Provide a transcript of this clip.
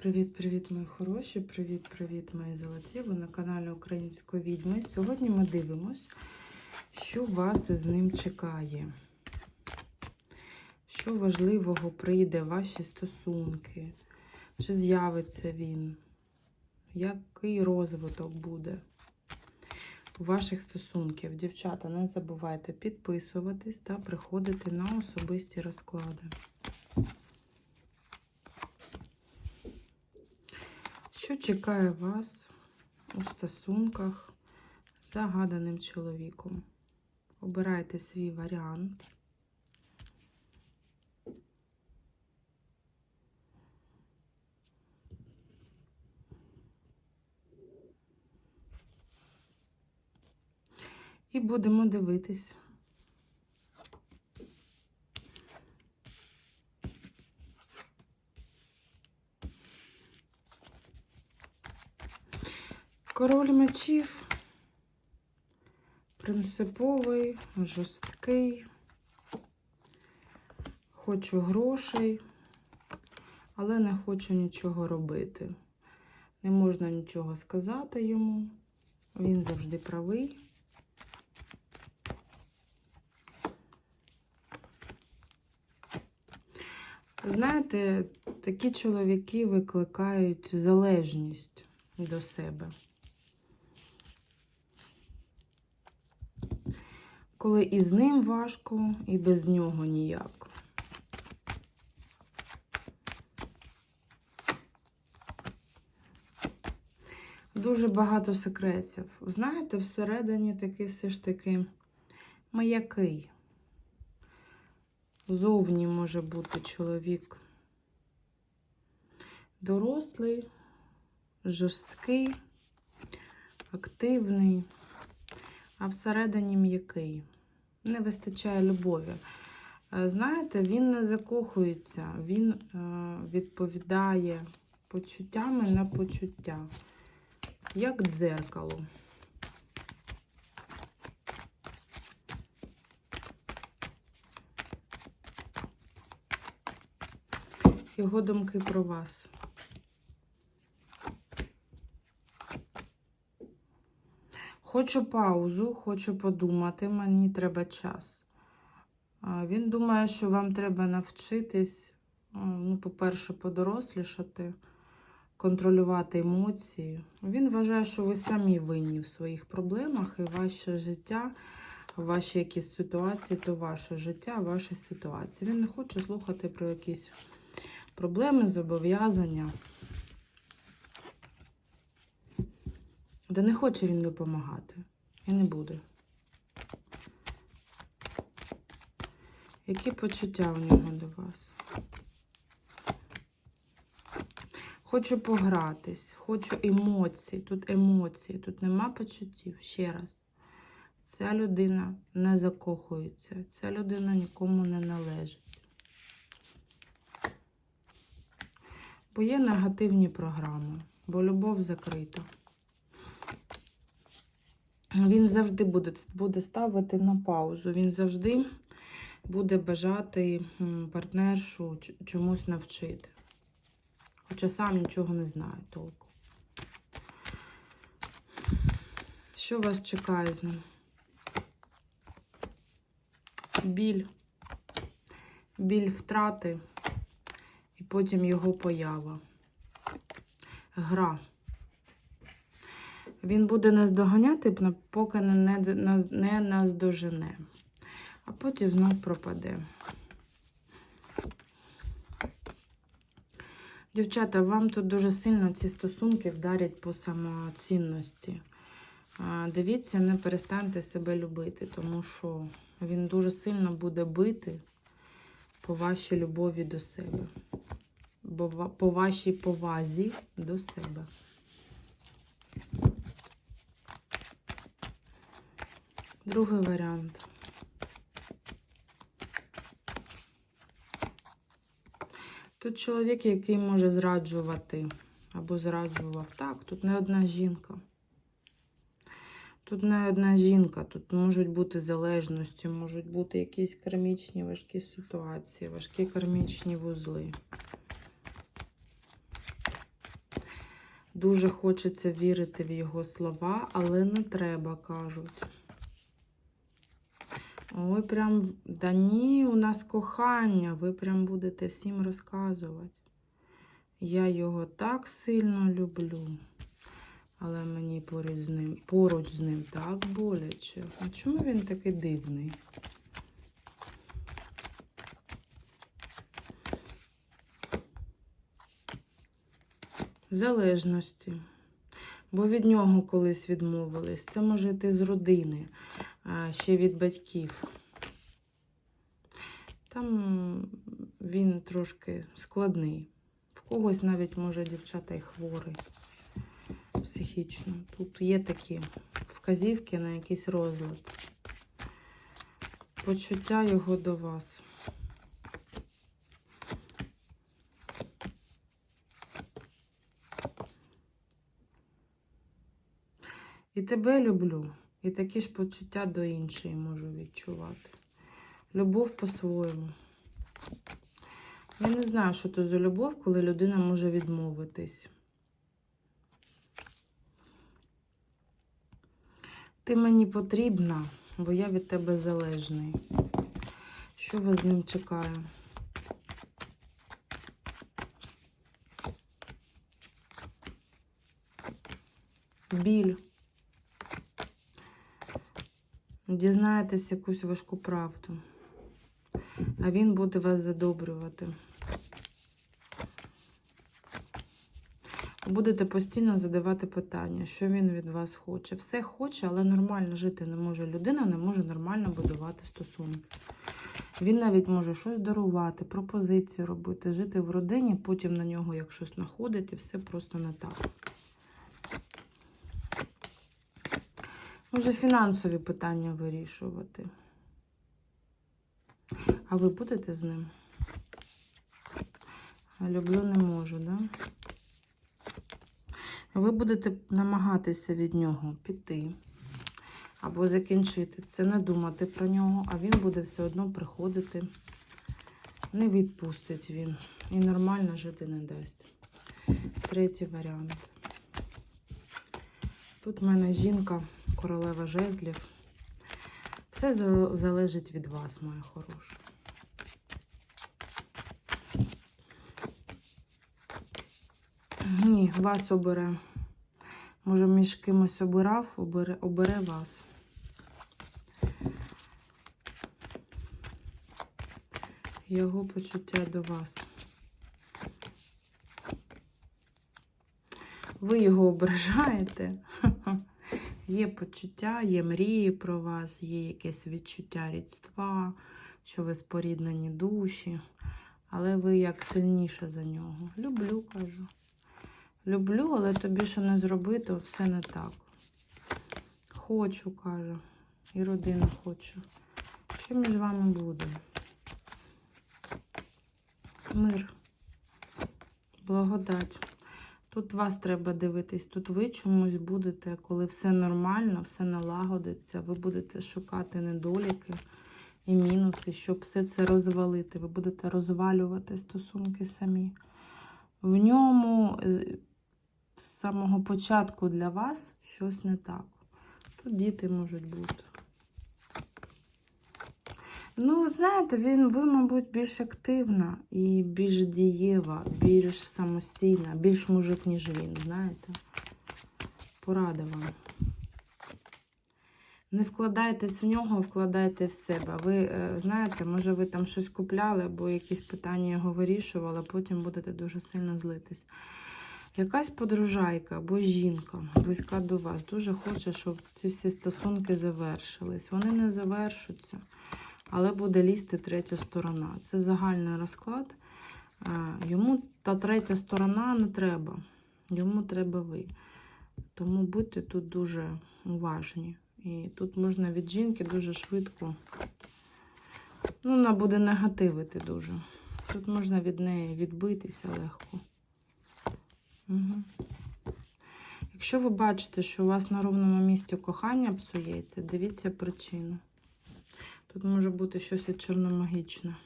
Привіт-привіт, мої хороші! Привіт-привіт, мої золоті! Ви на каналі Української відьми. Сьогодні ми дивимось, що вас із ним чекає. Що важливого прийде в ваші стосунки? Чи з'явиться він? Який розвиток буде у ваших стосунків? Дівчата, не забувайте підписуватись та приходити на особисті розклади. Що чекає вас у стосунках з загаданим чоловіком? Обирайте свій варіант. І будемо дивитись. Король мечів. Принциповий, жорсткий. Хочу грошей, але не хочу нічого робити. Не можна нічого сказати йому. Він завжди правий. Знаєте, такі чоловіки викликають залежність до себе. Коли і з ним важко, і без нього ніяк. Дуже багато секретів. Знаєте, всередині такий все ж таки маякий. Зовні може бути чоловік дорослий, жорсткий, активний, а всередині м'який. Не вистачає любові. Е, Знаєте, він не закохується, він е, відповідає почуттями на почуття, як дзеркало. Його думки про вас. Хочу паузу, хочу подумати, мені треба час. Він думає, що вам треба навчитись, ну, по-перше, подорослішати, контролювати емоції. Він вважає, що ви самі винні в своїх проблемах і ваше життя, ваші якісь ситуації, то ваше життя, ваші ситуації. Він не хоче слухати про якісь проблеми, зобов'язання. Да не хоче він допомагати. І не буде. Які почуття у нього до вас? Хочу погратись, хочу емоцій. Тут емоції, тут нема почуттів. Ще раз. Ця людина не закохується, ця людина нікому не належить. Бо є негативні програми, бо любов закрита. Він завжди буде, буде ставити на паузу. Він завжди буде бажати партнершу чомусь навчити. Хоча сам нічого не знає толку. Що вас чекає з ним? Біль. Біль втрати і потім його поява. Гра. Він буде нас доганяти, поки не, не, не, нас дожене, а потім знов пропаде. Дівчата, вам тут дуже сильно ці стосунки вдарять по самоцінності. Дивіться, не перестаньте себе любити, тому що він дуже сильно буде бити по вашій любові до себе, по вашій повазі до себе. Другий варіант. Тут чоловік, який може зраджувати або зраджував. Так, тут не одна жінка. Тут не одна жінка, тут можуть бути залежності, можуть бути якісь кармічні важкі ситуації, важкі кармічні вузли. Дуже хочеться вірити в його слова, але не треба, кажуть. Ой, прям, да ні, у нас кохання, ви прям будете всім розказувати. Я його так сильно люблю. Але мені поруч з ним, поруч з ним так боляче. А чому він такий дивний? Залежності. Бо від нього колись відмовились. Це може йти з родини, ще від батьків. Там він трошки складний. В когось навіть може дівчата і хворий психічно. Тут є такі вказівки на якийсь розлад. Почуття його до вас. І тебе люблю, і такі ж почуття до іншої можу відчувати. Любов по-своєму. Я не знаю, що то за любов, коли людина може відмовитись. Ти мені потрібна, бо я від тебе залежний. Що вас з ним чекає? Біль. Дізнаєтесь якусь важку правду. А він буде вас задобрювати. Будете постійно задавати питання, що він від вас хоче. Все хоче, але нормально жити не може. Людина не може нормально будувати стосунки. Він навіть може щось дарувати, пропозицію робити, жити в родині, потім на нього як щось находить, і все просто не так. Може, фінансові питання вирішувати. А ви будете з ним? Люблю не можу, да? Ви будете намагатися від нього піти або закінчити це, не думати про нього, а він буде все одно приходити. Не відпустить він. І нормально жити не дасть. Третій варіант. Тут в мене жінка, королева жезлів. Все залежить від вас, моя хороша. Ні, вас обере. Може, між кимось обирав, обере, обере вас. Його почуття до вас. Ви його ображаєте. Є почуття, є мрії про вас, є якесь відчуття рідства, що ви споріднені душі, але ви як сильніше за нього. Люблю, кажу. Люблю, але тобі що не зробити, все не так. Хочу, каже. І родину хочу. Що між вами буде? Мир. Благодать. Тут вас треба дивитись. Тут ви чомусь будете, коли все нормально, все налагодиться, ви будете шукати недоліки і мінуси, щоб все це розвалити. Ви будете розвалювати стосунки самі. В ньому з самого початку для вас щось не так. Тут діти можуть бути. Ну, знаєте, він, ви, мабуть, більш активна і більш дієва, більш самостійна, більш мужик, ніж він, знаєте. Порада вам. Не вкладайтесь в нього, вкладайте в себе. Ви е, знаєте, може, ви там щось купляли, або якісь питання його вирішували, а потім будете дуже сильно злитись. Якась подружайка або жінка близька до вас дуже хоче, щоб ці всі стосунки завершились. Вони не завершуться, але буде лізти третя сторона. Це загальний розклад. Е, Йому та третя сторона не треба. Йому треба ви. Тому будьте тут дуже уважні. І тут можна від жінки дуже швидко. Ну, вона буде негативити дуже. Тут можна від неї відбитися легко. Угу. Якщо ви бачите, що у вас на ровному місці кохання псується, дивіться причину. Тут може бути щось чорномагічне.